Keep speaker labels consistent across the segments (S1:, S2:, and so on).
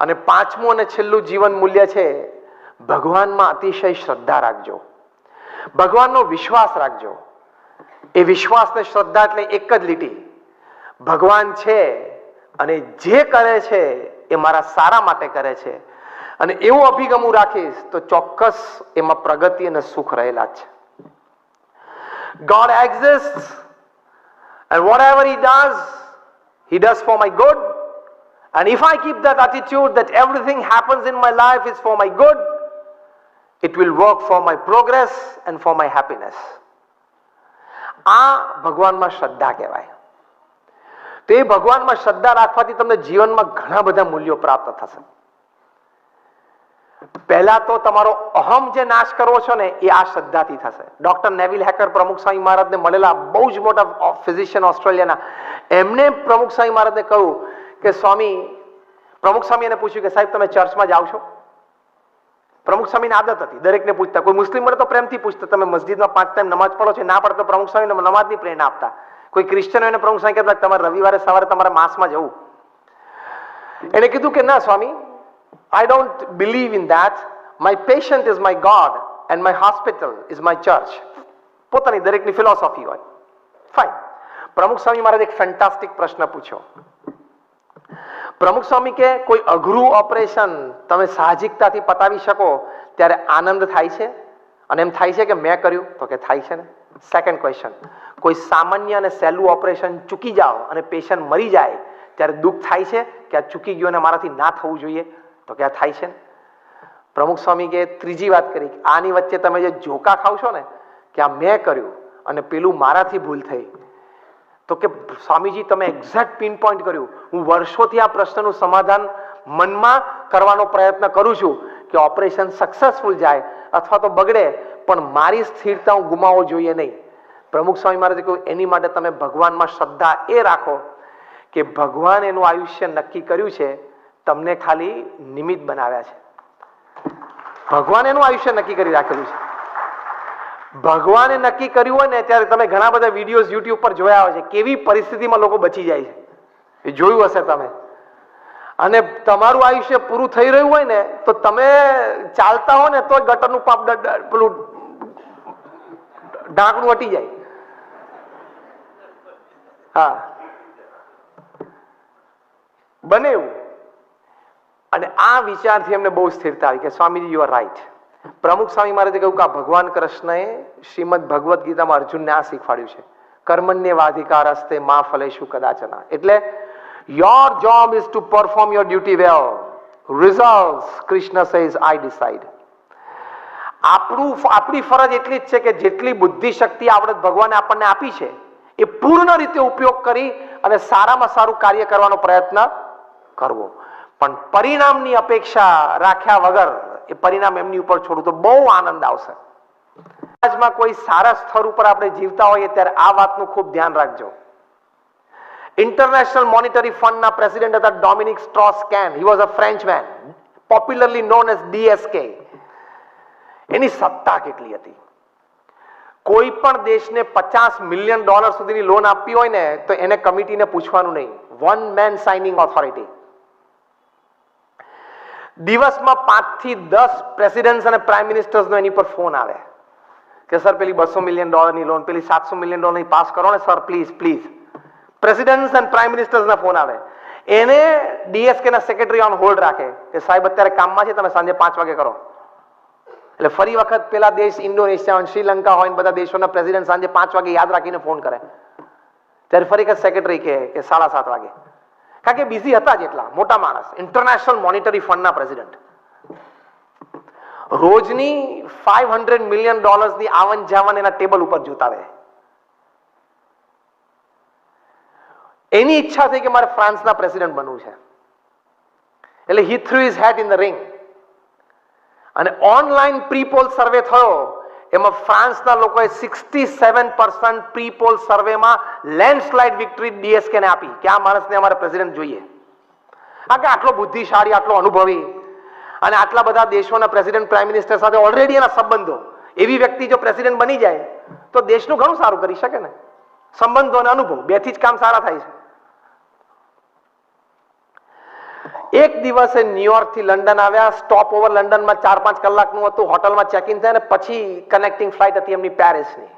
S1: અને પાંચમું અને છેલ્લું જીવન મૂલ્ય છે, ભગવાનમાં અતિશય શ્રદ્ધા રાખજો. ભગવાનનો વિશ્વાસ રાખજો. એ વિશ્વાસ ને શ્રદ્ધા એટલે એક જ લીટી. ભગવાન છે અને જે કરે છે એ મારા સારા માટે કરે છે. અને એવો અભિગમ હું રાખીશ તો ચોક્કસ એમાં પ્રગતિ અને સુખ રહેલા છે. God exists and whatever he does he does for my good. And if I keep that attitude that everything happens in my life is for my good, it will work for my progress and for my happiness. આ ભગવાનમાં શ્રદ્ધા કહેવાય તો એ ભગવાનમાં શ્રદ્ધા રાખવાથી તમને જીવનમાં ઘણા બધા મૂલ્યો પ્રાપ્ત થશે પહેલા તો તમારો અહમ જે નાશ કરવો છો ને એ આ શ્રદ્ધાથી થશે ડોક્ટર નેવિલ હેકર પ્રમુખ સ્વામી મહારાજને મળેલા બહુ જ મોટા ફિઝિશિયન ઓસ્ટ્રેલિયાના એમને પ્રમુખ સ્વામી મહારાજને કહ્યું કે સ્વામી, પ્રમુખ સ્વામી એને પૂછ્યું કે સાહેબ, તમે ચર્ચમાં જાઓ છો પ્રમુખ સ્વામીની આદત હતી, દરેકને પૂછતા. કોઈ મુસ્લિમ મળે તો પ્રેમથી પૂછતા, તમે મસ્જિદમાં પાંચ ટાઈમ નમાજ પડો છો? ના પડતો પ્રમુખ સ્વામીને નમાજની પ્રેરણા આપતા. કોઈ ક્રિશ્ચન હોય પ્રમુખ સ્વામી કહેતા, તમારે રવિવારે સવારે તમારે માસમાં જવું. એને કીધું કે, ના Swami I don't believe in that my patient is my god and my hospital is my church પોતાની દરેકની ફિલોસોફી હોય. ફાઇન પ્રમુખ સ્વામી મહારાજ એક ફેન્ટાસ્ટિક પ્રશ્ન પૂછ્યો. પ્રમુખ સ્વામી કે કોઈ અઘરું ઓપરેશન તમે સાહજિકતાથી પતાવી શકો ત્યારે આનંદ થાય છે? અને એમ થાય છે કે મેં કર્યું? તો કે થાય છે ને? સેકન્ડ ક્વેશ્ચન કોઈ સામાન્ય અને સહેલું ઓપરેશન ચૂકી જાઓ અને પેશન્ટ મરી જાય ત્યારે દુઃખ થાય છે કે આ ચૂકી ગયો અને મારાથી ના થવું જોઈએ? તો કે આ થાય છે ને? પ્રમુખ સ્વામી કે ત્રીજી વાત કરી આની વચ્ચે તમે જે જોકા ખાવ છો ને, કે આ મેં કર્યું અને પેલું મારાથી ભૂલ થઈ. તો કે સ્વામીજી, તમે એક્ઝેક્ટ પિન પોઈન્ટ કર્યું. હું વર્ષોથી આ પ્રશ્નનું સમાધાન મનમાં કરવાનો પ્રયત્ન કરું છું કે ઓપરેશન સક્સેસફુલ જાય અથવા તો બગડે, પણ મારી સ્થિરતા હું ગુમાવવો જોઈએ નહીં. પ્રમુખ સ્વામી મહારાજે કહ્યું, એની માટે તમે ભગવાનમાં શ્રદ્ધા એ રાખો કે ભગવાન એનું આયુષ્ય નક્કી કર્યું છે, તમને ખાલી નિમિત્ત બનાવ્યા છે. ભગવાન એનું આયુષ્ય નક્કી કરી રાખેલું છે. ભગવાને નક્કી કર્યું હોય ને, ત્યારે તમે ઘણા બધા વિડીયોઝ યુટ્યુબ પર જોયા હોય છે. કેવી પરિસ્થિતિમાં લોકો બચી જાય છે? એ જોયું હશે તમે. અને તમારું આયુષ્ય પૂરું થઈ રહ્યું હોય ને, તો તમે ચાલતા હો ને, તો ગટરનું પાપ પેલું ઢાંકણું હટી જાય. હા. બને એવું. અને આ વિચારથી એમને બહુ સ્થિરતા આવી કે સ્વામીજી યુ આર રાઈટ પ્રમુખ સ્વામી મહારાજે કહ્યું કે ભગવાન કૃષ્ણએ શ્રીમદ ભગવદ્ ગીતામાં અર્જુનને આ શીખવાડ્યું છે. વાધિકાર હસ્તે મા ફલેશુ કદાચના. એટલે your job is to perform your duty well result Krishna says I decide આપણું આપણી ફરજ એટલી જ છે કે જેટલી બુદ્ધિ શક્તિ આવડત ભગવાને આપણને આપી છે, એ પૂર્ણ રીતે ઉપયોગ કરી અને સારામાં સારું કાર્ય કરવાનો પ્રયત્ન કરવો. પણ પરિણામની અપેક્ષા રાખ્યા વગર એ પરિણામ એમની ઉપર છોડવું તો બહુ આનંદ આવશે. સમાજમાં કોઈ સારા સ્તર ઉપર આપણે જીવતા હોઈએ ત્યારે આ વાતનું ખૂબ ધ્યાન રાખજો. ઇન્ટરનેશનલ મોનિટરી ફંડના પ્રેસિડેન્ટ હતા Dominique Strauss Kahn he was a French man popularly known as DSK એની સત્તા કેટલી હતી? કોઈ પણ દેશને પચાસ મિલિયન ડોલર સુધીની લોન આપવી હોય ને, તો એને કમિટીને પૂછવાનું નહીં. વન મેન સાઇનિંગ ઓથોરિટી દિવસમાં પાંચથી દસ પ્રેસિડેન્ટ અને પ્રાઇમ મિનિસ્ટર્સનો એની પર ફોન આવે કે સર પેલી બસો મિલિયન ડોલરની લોન પેલી સાતસો મિલિયન ડોલરની પાસ કરો ને સર પ્લીઝ પ્લીઝ પ્રેસિડેન્ટ અને પ્રાઇમ મિનિસ્ટર્સના ફોન આવે એને ડીએસકે ના સેક્રેટરી ઓન હોલ્ડ રાખે કે સાહેબ અત્યારે કામમાં છે તમે સાંજે પાંચ વાગે કરો એટલે ફરી વખત પેલા દેશ ઇન્ડોનેશિયા હોય શ્રીલંકા હોય ને બધા દેશોના પ્રેસિડેન્ટ સાંજે પાંચ વાગે યાદ રાખીને ફોન કરે. ત્યારે ફરી વખત સેક્રેટરી કહે કે, સાડા સાત વાગે. કારણ કે બિઝી હતા જ એટલા, મોટા માણસ ઇન્ટરનેશનલ મોનિટરી ફંડના પ્રેસિડેન્ટ રોજની ફાઈવ હંડ્રેડ મિલિયન ડોલર્સની આવન જાવન એના ટેબલ ઉપર જોતાવે. એની ઈચ્છા થઈ કે મારે ફ્રાન્સના પ્રેસિડેન્ટ બનવું છે. એટલે he threw his hat in the ring અને ઓનલાઈન પ્રીપોલ સર્વે થયો. એમાં ફ્રાન્સના લોકોએ સિક્સટી સેવન પર્સન્ટ પ્રીપોલ સર્વેમાં લેન્ડસ્લાઇડ વિક્ટરી ડીએસકેને આપી કે આ માણસને અમારે પ્રેસિડેન્ટ જોઈએ. આ કે આટલો બુદ્ધિશાળી, આટલો અનુભવી અને આટલા બધા દેશોના પ્રેસિડેન્ટ, પ્રાઇમ મિનિસ્ટર સાથે ઓલરેડી એના સંબંધો. એવી વ્યક્તિ જો પ્રેસિડેન્ટ બની જાય, તો દેશનું ઘણું સારું કરી શકે ને. સંબંધો અને અનુભવ, બેથી જ કામ સારા થાય છે. એક દિવસે ન્યુયોર્કથી લંડન આવ્યા સ્ટોપ ઓવર લંડનમાં ચાર પાંચ કલાકનું હતું હોટલમાં ચેક ઇન થયા અને પછી કનેક્ટિંગ ફ્લાઇટ હતી એમની પેરિસની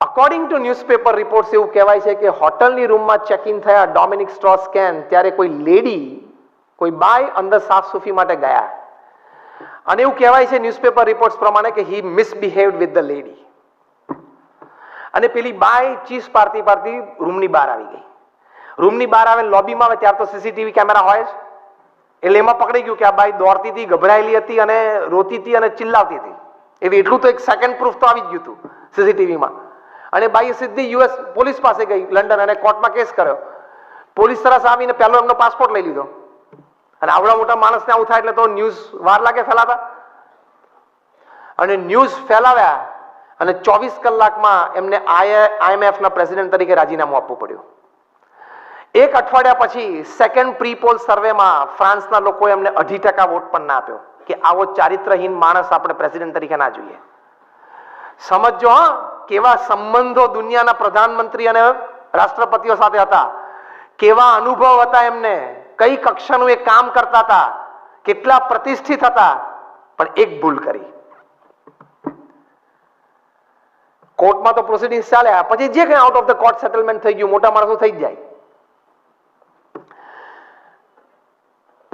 S1: અકોર્ડિંગ ટુ ન્યૂઝપેપર રિપોર્ટ્સ એવું કહેવાય છે કે હોટલની રૂમમાં ચેક ઇન થયા ડોમિનિક સ્ટ્રોસ કેન ત્યારે કોઈ લેડી કોઈ બાય અંદર સાફ સુફી માટે ગયા. અને એવું કહેવાય છે ન્યૂઝપેપર રિપોર્ટ્સ પ્રમાણે કે he misbehaved with the lady અને પેલી બાય ચીસ પારતી પારતી રૂમની બહાર આવી ગઈ. રૂમની બહાર આવે લોબીમાં આવે ત્યાર તો સીસીટીવી કેમેરા હોય જ. એટલે એમાં પકડી ગયું કે આ બાઈ દોડતી હતી ગભરાયેલી હતી અને રોતી હતી અને ચિલ્લાવતી હતી. એવી એટલું તો એક સેકન્ડ પ્રૂફ તો આવી જ ગયું હતું સીસીટીવીમાં અને બાઈએ સીધી યુએસ પોલીસ પાસે ગઈ લંડન અને કોર્ટમાં કેસ કર્યો. પોલીસ તરફ આવીને પહેલો એમનો પાસપોર્ટ લઈ લીધો. અને આવડા મોટા માણસને આવું થાય એટલે તો ન્યૂઝ વાર લાગે ફેલાતા. અને ન્યૂઝ ફેલાવ્યા અને ચોવીસ કલાકમાં એમને આઈએમએફના પ્રેસિડેન્ટ તરીકે રાજીનામું આપવું પડ્યું. એક અઠવાડિયા પછી સેકન્ડ પ્રી પોલ સર્વેમાં ફ્રાન્સના લોકોએ એમને અઢી ટકા વોટ પણ ના આપ્યો કે આવો ચારિત્રહીન માણસ આપણે પ્રેસિડેન્ટ તરીકે ના જોઈએ. સમજો હા, કેવા સંબંધો દુનિયાના પ્રધાનમંત્રી અને રાષ્ટ્રપતિઓ સાથે હતા. કેવા અનુભવ હતા એમને. કઈ કક્ષાનું એ કામ કરતા હતા. કેટલા પ્રતિષ્ઠિત હતા. પણ એક ભૂલ કરી. કોર્ટમાં તો પ્રોસિડિંગ ચાલ્યા. પછી જે કંઈ out of the court settlement થઈ ગયું, મોટા માણસો થઈ જાય.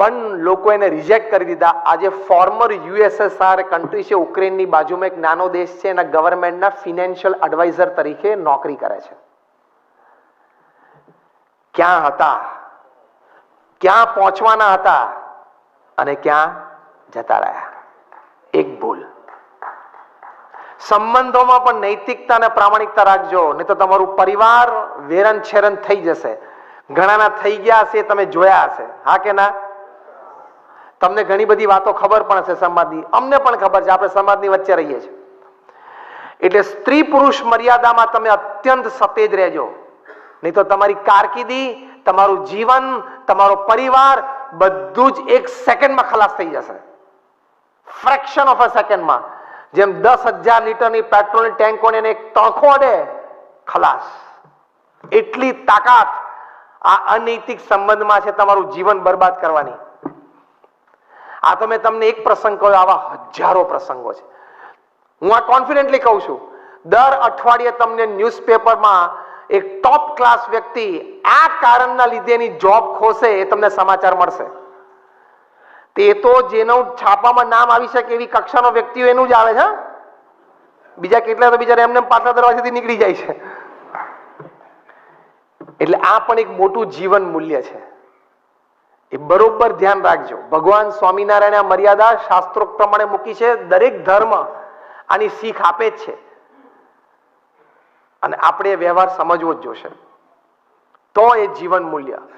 S1: પણ લોકો એને રિજેક્ટ કરી દીધા. આજે ફોર્મર યુએસએસઆર કન્ટ્રી છે, ઉક્રેનની બાજુમાં એક નાનો દેશ છે, એના ગવર્મેન્ટના ફિનાન્શિયલ એડવાઇઝર તરીકે નોકરી કરે છે. ક્યાં હતા? ક્યાં પહોંચવાના હતા? અને ક્યાં જતા રહ્યા? એક ભૂલ. સંબંધોમાં પણ નૈતિકતા અને પ્રામાણિકતા રાખજો, નહીં તો તમારું પરિવાર વેરન છેરન થઈ જશે. ઘણાના થઈ ગયા હશે તમે જોયા હશે. હા કે ના? તમને ઘણી બધી વાતો ખબર પણ હશે સમાજની. અમને પણ ખબર છે, આપણે સમાજની વચ્ચે રહીએ છીએ. એટલે સ્ત્રી પુરુષ મર્યાદામાં તમે અત્યંત સતેજ રહેજો. નહીં તો તમારી કારકિર્દી, તમારું જીવન, તમારો પરિવાર બધું જ એક સેકન્ડમાં ખલાસ થઈ જશે. ફ્રેક્શન ઓફ અ સેકન્ડમાં. જેમ દસ હજાર લીટરની પેટ્રોલની ટેન્કોને એક તણખો અડે, ખલાસ. એટલી તાકાત આ અનૈતિક સંબંધમાં છે, તમારું જીવન બરબાદ કરવાની. આ તો મેં તમને એક પ્રસંગ કહ્યો, આવા હજારો પ્રસંગો છે. હું આ કોન્ફિડન્ટલી કહું છું, દર અઠવાડિયે તમને ન્યૂઝપેપરમાં એક ટોપ ક્લાસ વ્યક્તિ આ કારણના લીધે એની જોબ ખોશે એ તમને સમાચાર મળશે. તે તો જેનું છાપામાં નામ આવી શકે એવી કક્ષાનો વ્યક્તિઓ એનું જ આવે છે બીજા કેટલા તો બિચારા એમને પાછલા દરવાજેથી નીકળી જાય છે. એટલે આ પણ એક મોટું જીવન મૂલ્ય છે. એ બરોબર ધ્યાન રાખજો. ભગવાન સ્વામિનારાયણ આ મર્યાદા શાસ્ત્રોક્ત પ્રમાણે મૂકી છે, દરેક ધર્મ આની શીખ આપે જ છે. અને આપણે વ્યવહાર સમજવો જ જોશે. તો એ જીવન મૂલ્ય.